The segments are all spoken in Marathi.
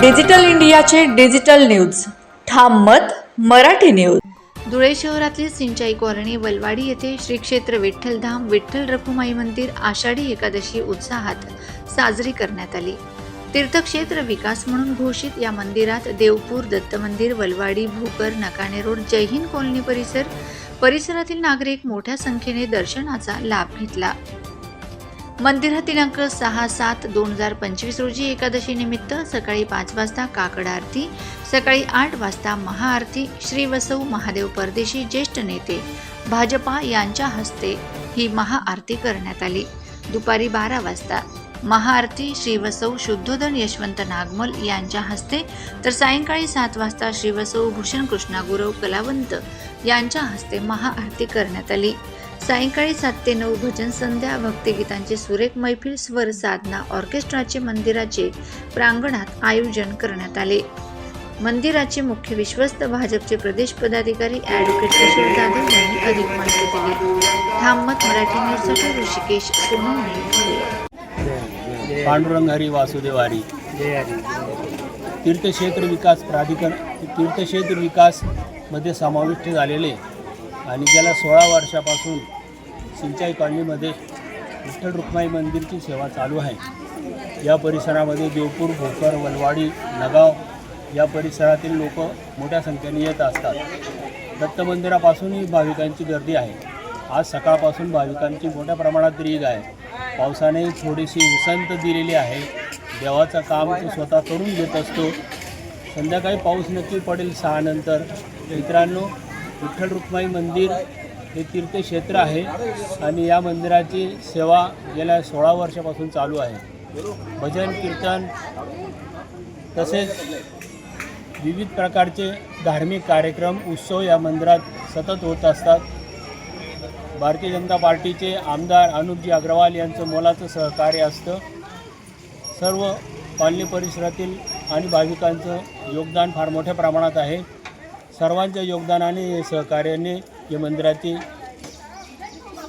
डिजिटल इंडियाचे डिजिटल न्यूज. ठाम मत मराठी न्यूज. धुळे शहरातील सिंचाई कॉलनी वलवाडी येथे श्री क्षेत्र विठ्ठलधाम विठ्ठल रखुमाई मंदिर आषाढी एकादशी उत्साहात साजरी करण्यात आली. तीर्थक्षेत्र विकास म्हणून घोषित या मंदिरात देवपूर दत्त मंदिर वलवाडी भोकर नकाणे रोड जयहिंद कॉलनी परिसर परिसरातील नागरिक मोठ्या संख्येने दर्शनाचा लाभ घेतला. मंदिरात दिनांक सहा सात दोन हजार पंचवीस रोजी एकादशी निमित्त सकाळी पाच वाजता काकड आरती सकाळी आठ वाजता महाआरती श्री वसऊ महादेव परदेशी ज्येष्ठ नेते भाजपा यांच्या हस्ते ही महाआरती करण्यात आली. दुपारी बारा वाजता महाआरती श्रीवसौ शुद्धोदन यशवंत नागमल यांच्या हस्ते तर सायंकाळी सात वाजता श्रीवसव भूषण कृष्णा गुरव कलावंत यांच्या हस्ते महाआरती करण्यात आली. सायंकाळी सात ते नऊ भजन संध्या भक्तिगीतांचे सुरेख मैफिल स्वर साधना ऑर्केस्ट्राचे मंदिराचे प्रांगणात आयोजन करण्यात आले. मंदिराचे मुख्य विश्वस्त भाजपचे प्रदेश पदाधिकारी ॲडव्होकेट किशोर जाधव यांनी अधिक माहिती दिली. थांबत मराठी न्यूजसाठी ऋषिकेश सोनवणे. पांडुरंग हरी वासुदेव हरी. तीर्थक्षेत्र विकास प्राधिकरण तीर्थक्षेत्र विकासमध्ये समाविष्ट झालेले आणि गेल्या सोळा वर्षापासून सिंचाई कॉलनीमध्ये विठ्ठल रुक्माई मंदिरची सेवा चालू आहे. या परिसरामध्ये देवपूर भोकर वलवाडी नगाव या परिसरातील लोक मोठ्या संख्येने येत असतात. दत्त मंदिरापासूनही भाविकांची गर्दी आहे. आज सकाळपासून भाविकांची मोठ्या प्रमाणात रीग आहे. पावसाने थोडीशी उसंत दिलेली आहे. देवाचं काम तो स्वतः करून घेत असतो. संध्याकाळी पाऊस नक्की पडेल सहानंतर मित्रांनो विठ्ठल रुक्माई मंदिर हे तीर्थक्षेत्र आहे आणि या मंदिराची सेवा गेल्या सोळा वर्षापासून चालू आहे. भजन कीर्तन तसेच विविध प्रकारचे धार्मिक कार्यक्रम उत्सव या मंदिरात सतत होत असतात. भारतीय जनता पार्टीचे आमदार अनुपजी अग्रवाल यांचं मोलाचं सहकार्य असतं. सर्व कॉलनी परिसरातील आणि भाविकांचं योगदान फार मोठ्या प्रमाणात आहे. सर्वांच्या योगदानाने सहकार्याने हे मंदिराचे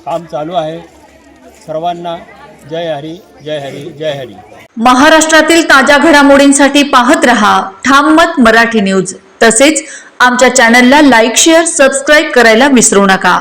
काम चालू आहे. सर्वांना जय हरी जय हरी जय हरी. महाराष्ट्रातील ताज्या घडामोडींसाठी पाहत रहा ठाम मत मराठी न्यूज. तसेच आमच्या चॅनलला लाईक शेअर सबस्क्राईब करायला विसरू नका.